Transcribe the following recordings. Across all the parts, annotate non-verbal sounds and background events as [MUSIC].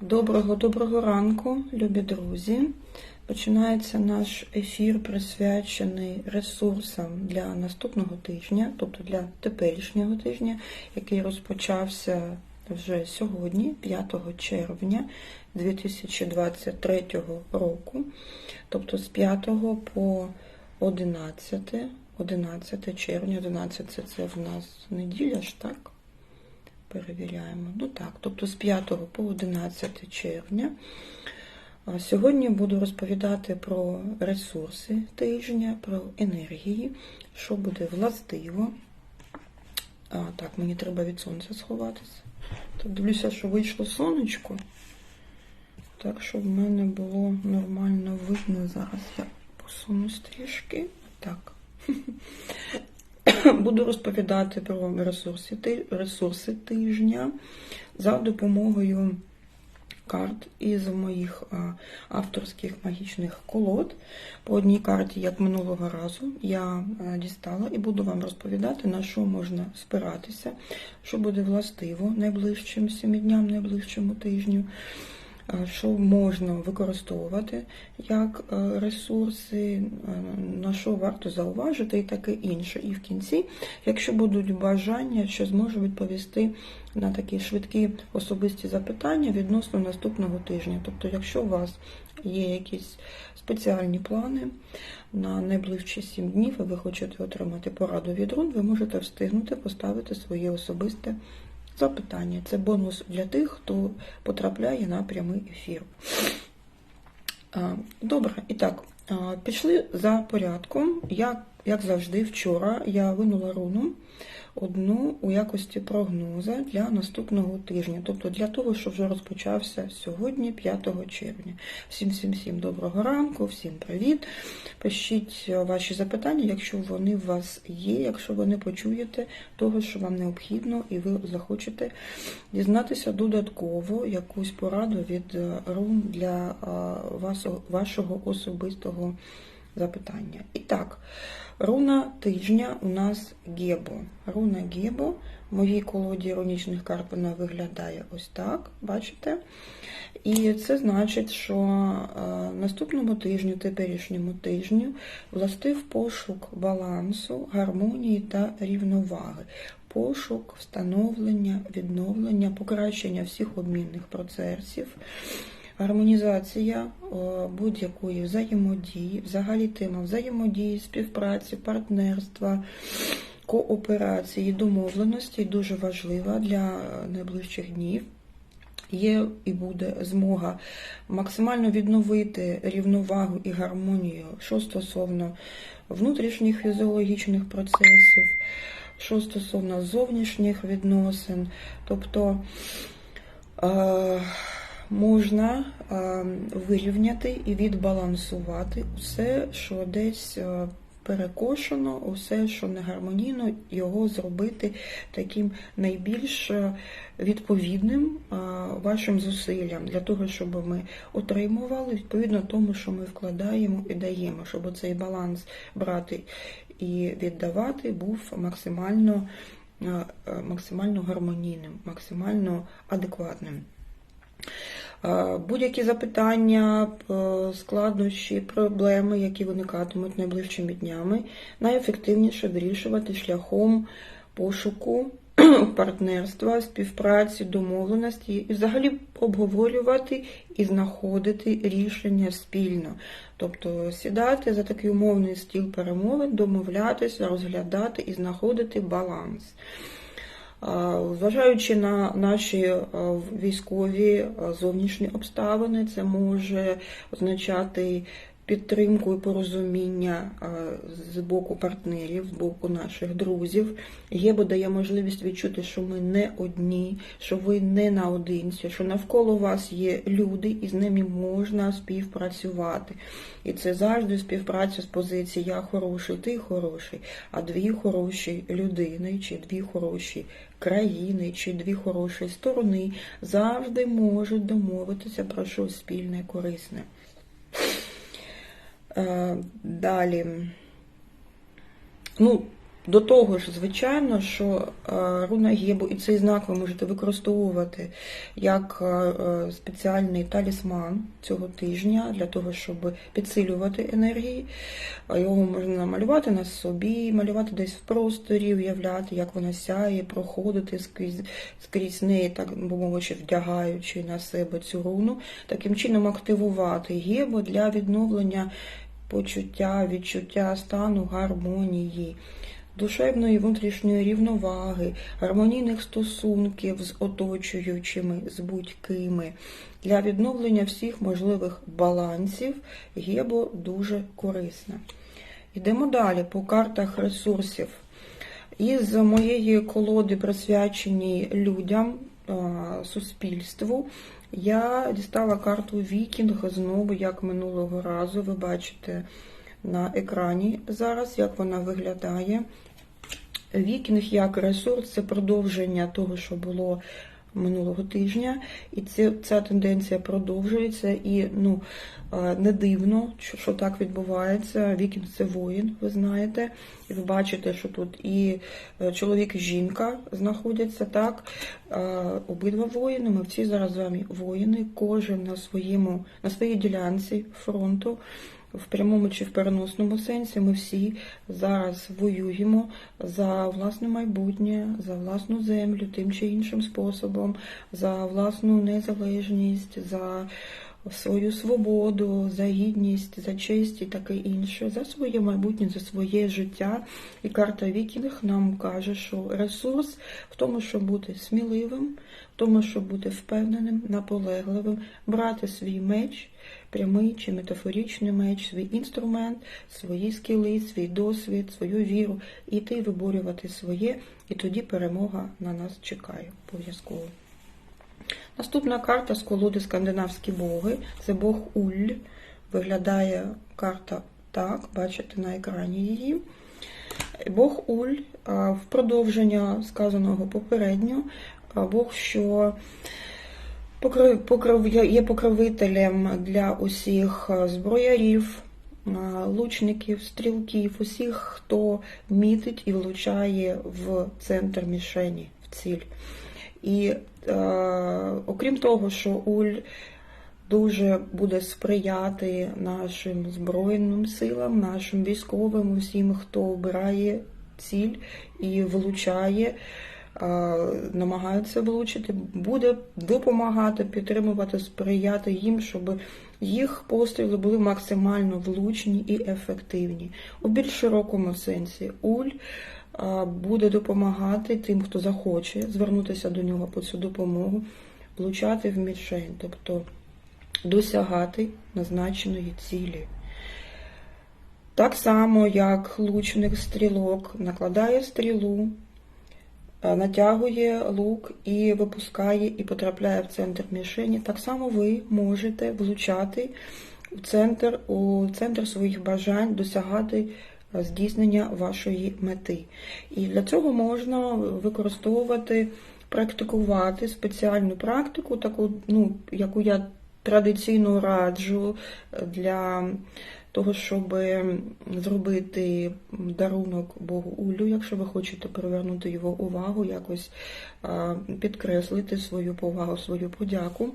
Доброго доброго ранку, любі друзі. Починається наш ефір, присвячений ресурсам для наступного тижня, тобто для теперішнього тижня, який розпочався вже сьогодні, 5 червня 2023 року, тобто з 5 по 11, 11 червня, 11 це в нас неділя ж так? Перевіряємо. Ну так, тобто з 5 по 11 червня. Сьогодні буду розповідати про ресурси тижня, про енергії, що буде властиво. А, так, мені треба від сонця сховатися. Так, дивлюся, що вийшло сонечко. Так, щоб в мене було нормально видно. Зараз я посунусь трішки. Так. [LAUGHS] [COUGHS] Буду розповідати про ресурси, ресурси тижня за допомогою карт із моїх авторських магічних колод. По одній карті, як минулого разу, я дістала і буду вам розповідати, на що можна спиратися, що буде властиво найближчим семи дням, найближчому тижню. А, Що можна використовувати як е, ресурси, е, на що варто зауважити і таке інше. І в кінці, якщо будуть бажання, що зможу відповісти на такі швидкі особисті запитання відносно наступного тижня. Тобто, якщо у вас є якісь спеціальні плани на найближчі 7 днів, і ви хочете отримати пораду від рун, ви можете встигнути поставити своє особисте запитання. Це бонус для тих, хто потрапляє на прямий ефір. Добре, і так, пішли за порядком. Я, як завжди, вчора я винула руну одну у якості прогноза для наступного тижня, тобто для того, що вже розпочався сьогодні, 5 червня. Всім всім всім доброго ранку, всім привіт. Пишіть ваші запитання, якщо вони у вас є, якщо ви не почуєте того, що вам необхідно, і ви захочете дізнатися додатково якусь пораду від рун для вас, вашого особистого запитання. І так, руна тижня у нас Гебо. Руна Гебо. В моїй колоді іронічних карт вона виглядає ось так, бачите? І це значить, що е, наступному тижню, теперішньому тижню, властив пошук балансу, гармонії та рівноваги. Пошук, встановлення, відновлення, покращення всіх обмінних процесів, гармонізація е, будь-якої взаємодії, взагалі тема взаємодії, співпраці, партнерства, кооперації, домовленості дуже важлива для найближчих днів. Є і буде змога максимально відновити рівновагу і гармонію, що стосовно внутрішніх фізіологічних процесів, що стосовно зовнішніх відносин. Тобто е, можна е, вирівняти і відбалансувати усе, що десь е, перекошено, усе, що не гармонійно, його зробити таким найбільш е, відповідним е, вашим зусиллям, для того, щоб ми отримували відповідно тому, що ми вкладаємо і даємо, щоб цей баланс брати і віддавати був максимально, максимально гармонійним, максимально адекватним. Е, Будь-які запитання, е, складнощі, проблеми, які виникатимуть найближчими днями, найефективніше вирішувати шляхом пошуку [CLEARS THROAT] партнерства, співпраці, домовленості і взагалі обговорювати і знаходити рішення спільно. Тобто сідати за такий умовний стіл перемовин, домовлятися, розглядати і знаходити баланс. Зважаючи на наші військові зовнішні обставини, це може означати підтримку і порозуміння з боку партнерів, з боку наших друзів. Єбо дає можливість відчути, що ми не одні, що ви не наодинці, що навколо вас є люди, і з ними можна співпрацювати. І це завжди співпраця з позиції я хороший, ти хороший, а дві хороші людини, чи дві хороші країни, чи дві хороші сторони завжди можуть домовитися про щось спільне, корисне. Е, Далі. Ну, До того ж, звичайно, що е, руна Гебу і цей знак ви можете використовувати як е, е, спеціальний талісман цього тижня для того, щоб підсилювати енергії. Його можна намалювати на собі, малювати десь в просторі, уявляти, як вона сяє, проходити скрізь, скрізь неї, так би мовити, вдягаючи на себе цю руну, таким чином активувати Гебу для відновлення почуття, відчуття стану гармонії душевної внутрішньої рівноваги, гармонійних стосунків з оточуючими, з будь-кими. Для відновлення всіх можливих балансів Гебо дуже корисна. Йдемо далі по картах ресурсів. Із моєї колоди, присвяченій людям, суспільству, я дістала карту Вікінг знову, як минулого разу. Ви бачите на екрані зараз, як вона виглядає. Вікінг як ресурс це продовження того, що було минулого тижня, і це, ця тенденція продовжується. І ну, не дивно, що, що так відбувається. Вікінг це воїн, ви знаєте. І ви бачите, що тут і е, чоловік, і жінка знаходяться так. Обидва воїни. Ми всі зараз з вами воїни, кожен на своєму, на своїй ділянці фронту в прямому чи в переносному сенсі ми всі зараз воюємо за власне майбутнє, за власну землю, тим чи іншим способом, за власну незалежність, за свою свободу, за гідність, за честь і таке інше, за своє майбутнє, за своє життя. І карта Вікінг нам каже, що ресурс в тому, щоб бути сміливим, в тому, щоб бути впевненим, наполегливим, брати свій меч прямий чи метафоричний меч, свій інструмент, свої скіли, свій досвід, свою віру, і йти виборювати своє, і тоді перемога на нас чекає обов'язково. Наступна карта з колоди Скандинавські боги це Бог Уль. Виглядає карта так, бачите на екрані її. Бог Уль в продовження сказаного попередньо, Бог, що Покров, покров, є покровителем для усіх е, зброярів, е, лучників, стрілків, усіх, хто мітить і влучає в центр мішені, в ціль. І е, окрім того, що Уль дуже буде сприяти нашим Збройним силам, нашим військовим, усім, хто обирає ціль і влучає намагаються влучити, буде допомагати, підтримувати, сприяти їм, щоб їх постріли були максимально влучні і ефективні. У більш широкому сенсі уль буде допомагати тим, хто захоче звернутися до нього по цю допомогу, влучати в мішень, тобто досягати назначеної цілі. Так само, як лучник стрілок накладає стрілу. Е, натягує лук і випускає, і потрапляє в центр мішені. Так само ви можете влучати у центр, у центр своїх бажань, досягати е, здійснення вашої мети. І для цього можна використовувати, практикувати спеціальну практику, таку, ну, яку я традиційно раджу для того, щоб зробити дарунок Богу Улю, якщо ви хочете привернути його увагу, якось підкреслити свою повагу, свою подяку,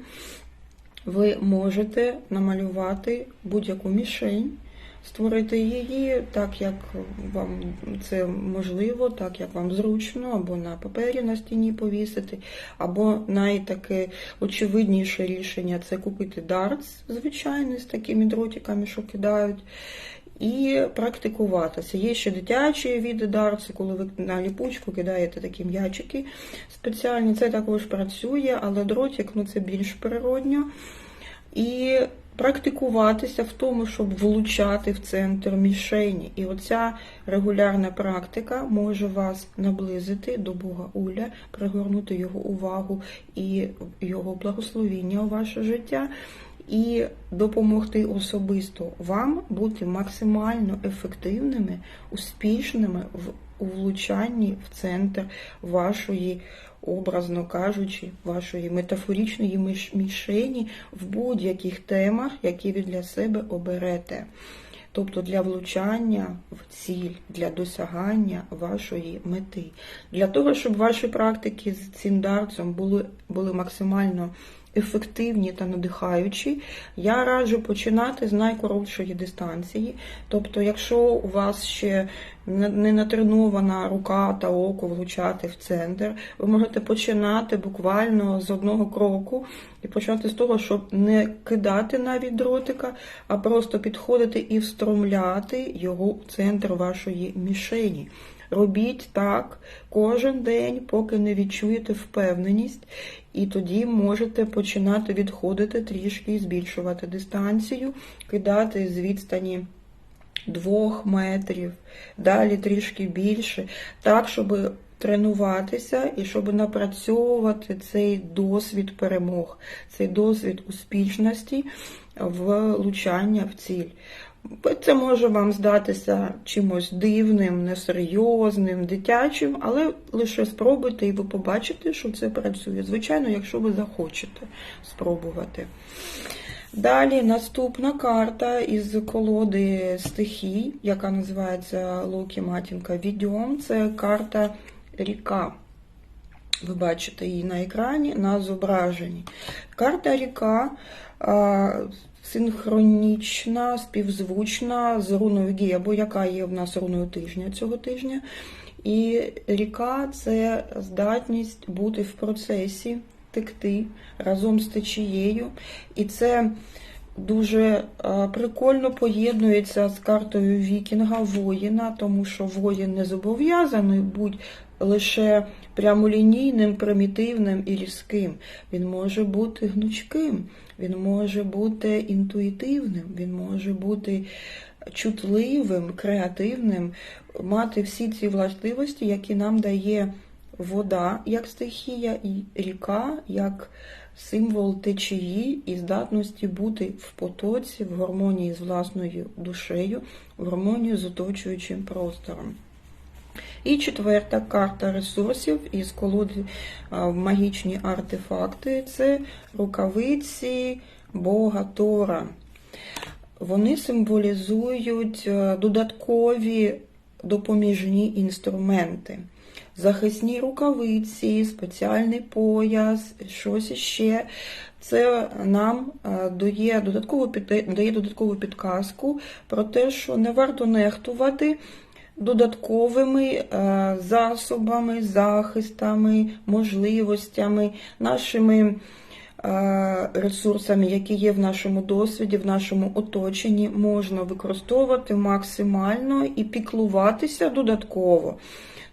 ви можете намалювати будь-яку мішень створити її так, як вам це можливо, так як вам зручно, або на папері на стіні повісити, або найтаке очевидніше рішення це купити дартс, звичайний, з такими дротиками, що кидають. І практикуватися. Є ще дитячі види дартси, коли ви на ліпучку кидаєте такі м'ячики спеціальні. Це також працює, але дротик ну, це більш природньо. І практикуватися в тому, щоб влучати в центр мішені. І оця регулярна практика може вас наблизити до Бога Уля, пригорнути його увагу і його благословіння у ваше життя. І допомогти особисто вам бути максимально ефективними, успішними в у влучанні в центр вашої образно кажучи, вашої метафоричної мішені в будь-яких темах, які ви для себе оберете. тобто для влучання в ціль, для досягання вашої мети. Для того, щоб ваші практики з цим дарцем були, були максимально ефективні та надихаючі, я раджу починати з найкоротшої дистанції. Тобто, якщо у вас ще не натренована рука та око влучати в центр, ви можете починати буквально з одного кроку і почати з того, щоб не кидати навіть дротика, а просто підходити і встромляти його в центр вашої мішені. Робіть так кожен день, поки не відчуєте впевненість, і тоді можете починати відходити трішки, збільшувати дистанцію, кидати з відстані двох метрів, далі трішки більше, так, щоб тренуватися і щоб напрацьовувати цей досвід перемог, цей досвід успішності влучання в ціль. Це може вам здатися чимось дивним, несерйозним, дитячим, але лише спробуйте і ви побачите, що це працює. Звичайно, якщо ви захочете спробувати. Далі наступна карта із колоди стихій, яка називається Локі Матінка Відьом. Це карта ріка. Ви бачите її на екрані, на зображенні. Карта ріка синхронічна, співзвучна з руною Гі, або яка є в нас руною тижня цього тижня. І ріка це здатність бути в процесі, текти разом з течією. І це дуже прикольно поєднується з картою Вікінга воїна, тому що воїн не зобов'язаний бути лише прямолінійним, примітивним і різким. Він може бути гнучким, він може бути інтуїтивним, він може бути чутливим, креативним, мати всі ці властивості, які нам дає вода як стихія, і ріка як символ течії і здатності бути в потоці, в гармонії з власною душею, в гармонії з оточуючим простором. І четверта карта ресурсів із колоди магічні артефакти це рукавиці Бога Тора. Вони символізують додаткові допоміжні інструменти. Захисні рукавиці, спеціальний пояс, щось іще. Це нам дає додаткову дає додаткову підказку про те, що не варто нехтувати додатковими е, засобами, захистами, можливостями, нашими е, ресурсами, які є в нашому досвіді, в нашому оточенні, можна використовувати максимально і піклуватися додатково.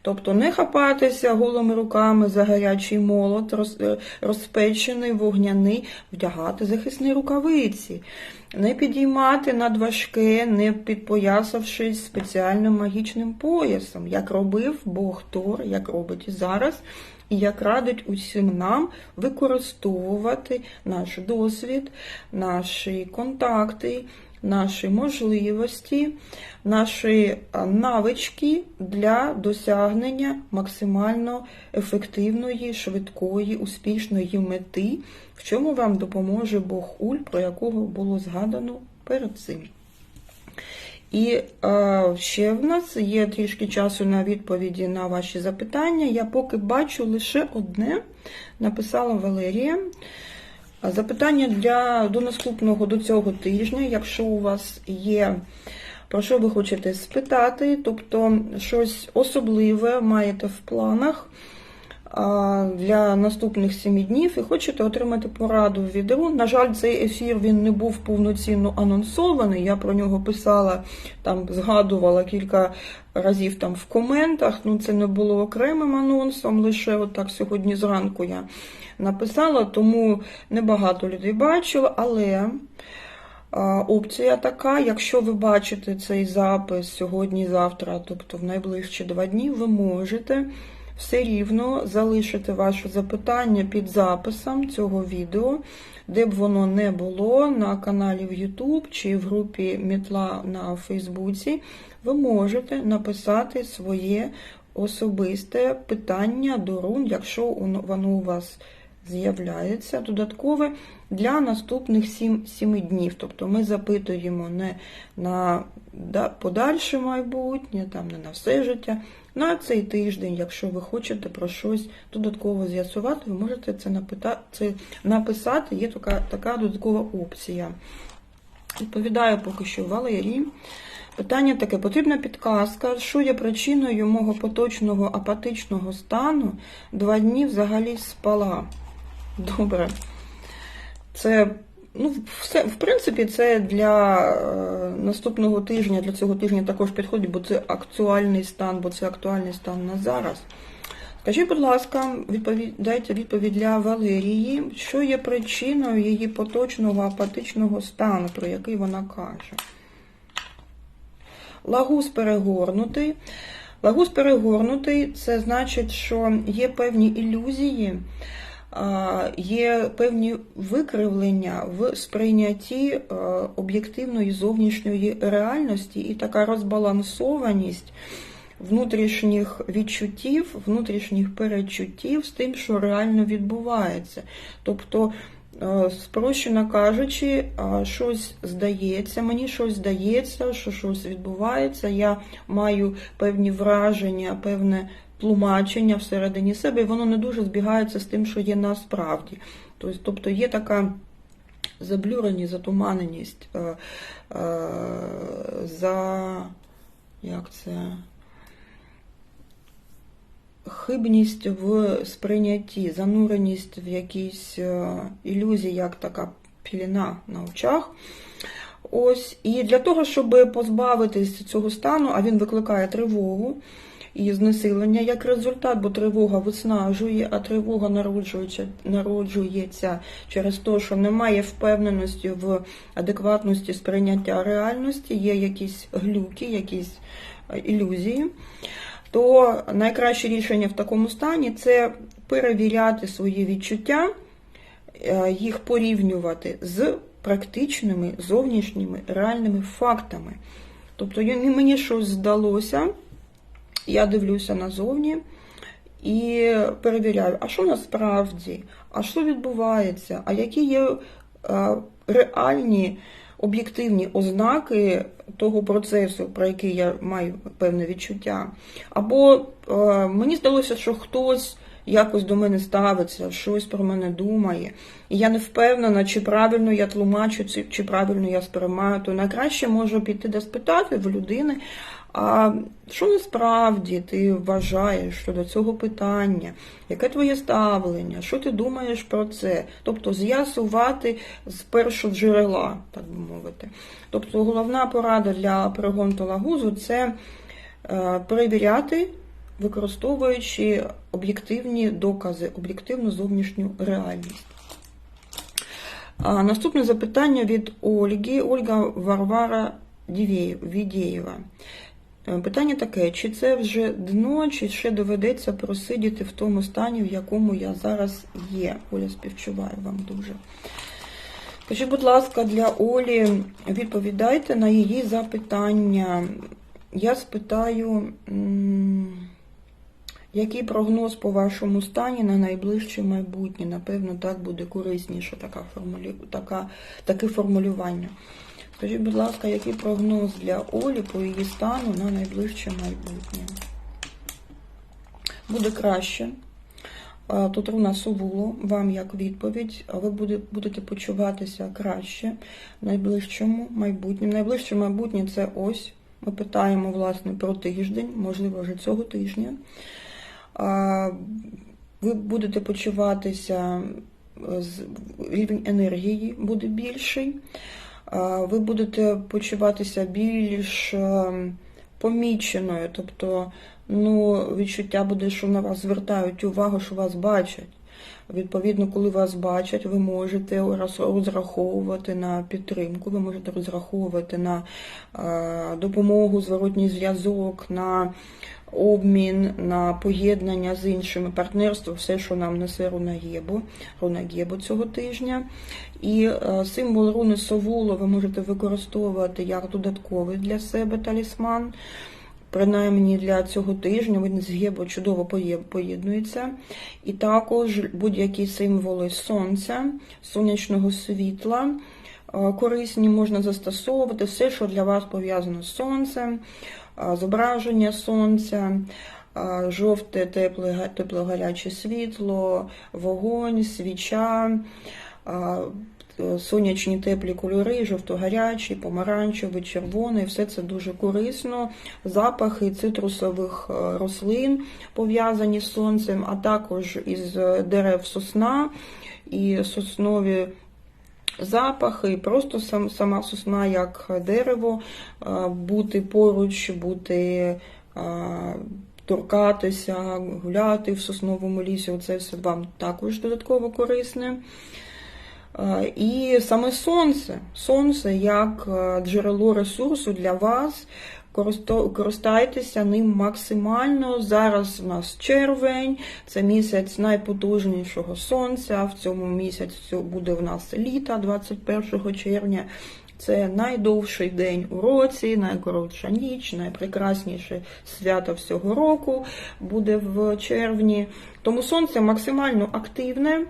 Тобто не хапатися голими руками за гарячий молот, е, розпечений, вогняний, вдягати захисні рукавиці, не підіймати надважке, не підпоясавшись спеціальним магічним поясом, як робив Бог Тор, як робить і зараз. І як радить усім нам використовувати наш досвід, наші контакти, наші можливості, наші навички для досягнення максимально ефективної, швидкої, успішної мети, в чому вам допоможе Бог Уль, про якого було згадано перед цим. І е, ще в нас є трішки часу на відповіді на ваші запитання. Я поки бачу лише одне, написала Валерія. Запитання для до наступного до цього тижня, якщо у вас є, про що ви хочете спитати, тобто щось особливе маєте в планах для наступних 7 днів і хочете отримати пораду в відео. На жаль, цей ефір він не був повноцінно анонсований. Я про нього писала, там згадувала кілька разів там в коментах. Ну, це не було окремим анонсом, лише отак сьогодні зранку я написала, тому небагато людей бачило, але. Опція така, якщо ви бачите цей запис сьогодні-завтра, тобто в найближчі два дні, ви можете все рівно залишити ваше запитання під записом цього відео, де б воно не було, на каналі в YouTube чи в групі Мітла на Фейсбуці, ви можете написати своє особисте питання до рун, якщо воно у вас з'являється додаткове для наступних 7, 7 днів. Тобто ми запитуємо не на подальше майбутнє, там, не на все життя. На цей тиждень, якщо ви хочете про щось додатково з'ясувати, ви можете це, написати, є така, така додаткова опція. Відповідаю поки що Валерії. Питання таке: потрібна підказка, що є причиною мого поточного апатичного стану два дні взагалі спала. Добре. Це, ну, все, в принципі, це для е, наступного тижня, для цього тижня також підходить, бо це актуальний стан, бо це актуальний стан на зараз. Скажіть, будь ласка, відповідь, дайте відповідь для Валерії, що є причиною її поточного апатичного стану, про який вона каже. Лагус перегорнутий. Лагус перегорнутий це значить, що є певні ілюзії, є певні викривлення в сприйнятті е, об'єктивної зовнішньої реальності і така розбалансованість внутрішніх відчуттів, внутрішніх перечуттів з тим, що реально відбувається. Тобто, е, спрощено кажучи, щось здається, мені щось здається, що щось відбувається, я маю певні враження, певне тлумачення всередині себе, і воно не дуже збігається з тим, що є насправді. Тобто, є така заблюреність, затуманеність е, е, за як це? Хибність в сприйнятті, зануреність в якісь е, ілюзії, як така піліна на очах. Ось, і для того, щоб позбавитись цього стану, а він викликає тривогу і знесилення як результат, бо тривога виснажує, а тривога народжується, народжується через те, що немає впевненості в адекватності сприйняття реальності, є якісь глюки, якісь е, ілюзії. То найкраще рішення в такому стані це перевіряти свої відчуття, е, їх порівнювати з практичними зовнішніми реальними фактами. Тобто мені щось здалося, я дивлюся назовні і перевіряю, а що насправді, а що відбувається, а які є е, реальні об'єктивні ознаки того процесу, про який я маю певне відчуття. Або е, мені здалося, що хтось якось до мене ставиться, щось про мене думає. І я не впевнена, чи правильно я тлумачу, чи, правильно я сприймаю, то найкраще можу піти де спитати в людини. А що насправді ти вважаєш щодо цього питання? Яке твоє ставлення? Що ти думаєш про це? Тобто з'ясувати з першого джерела, так би мовити. Тобто головна порада для перегонтолагузу це е, перевіряти, використовуючи об'єктивні докази, об'єктивну зовнішню реальність. А, Наступне запитання від Ольги. Ольга Варвара Відєєва. Е, Питання таке: чи це вже дно, чи ще доведеться просидіти в тому стані, в якому я зараз є? Оля, співчуваю вам дуже. Скажіть, будь ласка, для Олі відповідайте на її запитання. Я спитаю, який прогноз по вашому стані на найближче майбутнє? Напевно, так буде корисніше така формулю... така... таке формулювання. Скажіть, будь ласка, який прогноз для Олі по її стану на найближче майбутнє? Буде краще. Тут руна Совуло, вам як відповідь, ви будете почуватися краще в найближчому майбутньому. Найближче майбутнє це ось. Ми питаємо, власне, про тиждень, можливо, вже цього тижня. Ви будете почуватися, рівень енергії буде більший. Ви будете почуватися більш е, поміченою, тобто ну, відчуття буде, що на вас звертають увагу, що вас бачать. Відповідно, коли вас бачать, ви можете розраховувати на підтримку, ви можете розраховувати на е, допомогу, зворотній зв'язок, на обмін, на поєднання з іншими партнерство, все, що нам несе Руна Гєбо, Руна Гєбо цього тижня. І е, символ руни Совуло ви можете використовувати як додатковий для себе талісман. Принаймні для цього тижня, він з Гебо чудово поєднується. І також будь-які символи сонця, сонячного світла. е, Корисні можна застосовувати все, що для вас пов'язано з сонцем, е, зображення сонця, е, жовте, тепле, га- тепло-гаряче світло, вогонь, свіча, сонячні теплі кольори, жовто-гарячий, помаранчевий, червоний, все це дуже корисно. Запахи цитрусових е, рослин пов'язані з сонцем, а також із е, дерев сосна і соснові запахи, і просто сам, сама сосна як дерево, е, бути поруч, бути. е, Торкатися, гуляти в сосновому лісі, оце все вам також додатково корисне. Е, І саме сонце, сонце як е, джерело ресурсу для вас. Користайтеся ним максимально. Зараз у нас червень, це місяць найпотужнішого сонця. В цьому місяці буде в нас літо 21 червня. Це найдовший день у році, найкоротша ніч, найпрекрасніше свято всього року буде в червні. Тому сонце максимально активне.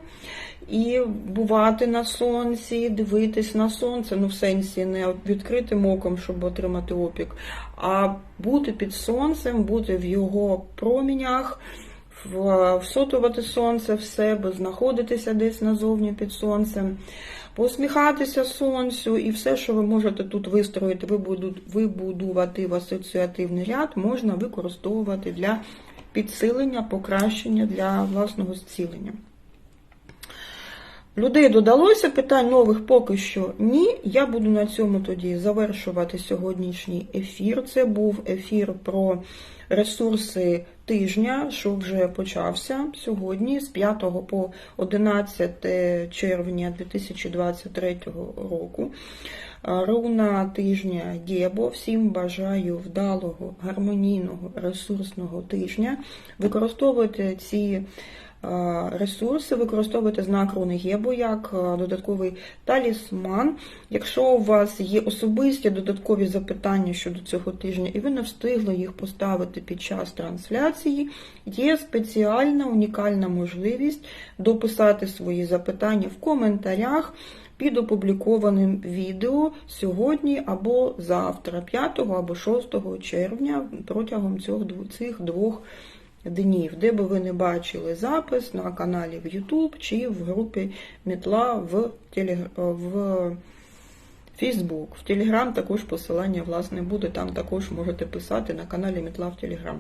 І бувати на сонці, дивитись на сонце, ну в сенсі не відкритим оком, щоб отримати опік, а бути під сонцем, бути в його промінях, всотувати сонце в себе, знаходитися десь назовні під сонцем, посміхатися сонцю, і все, що ви можете тут вистроїти, вибудувати в асоціативний ряд, можна використовувати для підсилення, покращення для власного зцілення. Людей додалося, питань нових поки що ні. Я буду на цьому тоді завершувати сьогоднішній ефір. Це був ефір про ресурси тижня, що вже почався сьогодні, з 5 по 11 червня 2023 року. Руна тижня Дєбо. Всім бажаю вдалого, гармонійного, ресурсного тижня. Використовуйте ці ресурси, використовуйте знак руни Гебо як е, додатковий талісман. Якщо у вас є особисті додаткові запитання щодо цього тижня, і ви не встигли їх поставити під час трансляції, є спеціальна унікальна можливість дописати свої запитання в коментарях під опублікованим відео сьогодні або завтра, 5 або 6 червня, протягом цих двох днів, де би ви не бачили запис на каналі в YouTube чи в групі Мітла в, в Facebook. В Telegram також посилання власне буде, там також можете писати на каналі Мітла в Telegram.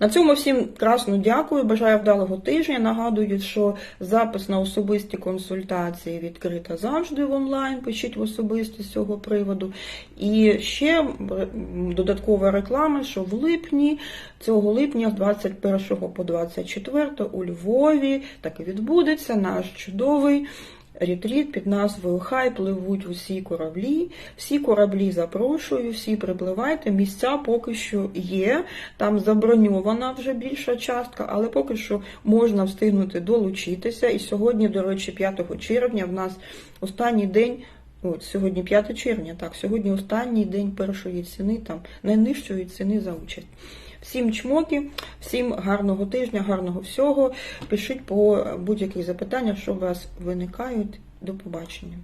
На цьому всім красно дякую. Бажаю вдалого тижня. Нагадую, що запис на особисті консультації відкрита завжди в онлайн. Пишіть в особисті з цього приводу. І ще додаткова реклама, що в липні цього липня, з 21 по 24 у Львові так і відбудеться наш чудовий. Ретріт під назвою Хай пливуть усі кораблі. Всі кораблі запрошую, всі припливайте. Місця поки що є. Там заброньована вже більша частка, але поки що можна встигнути долучитися. І сьогодні, до речі, 5 червня в нас останній день. От сьогодні 5 червня, так, сьогодні останній день першої ціни, там найнижчої ціни за участь. Всім чмоки, всім гарного тижня, гарного всього. Пишіть по будь-яких запитаннях, що у вас виникають. До побачення.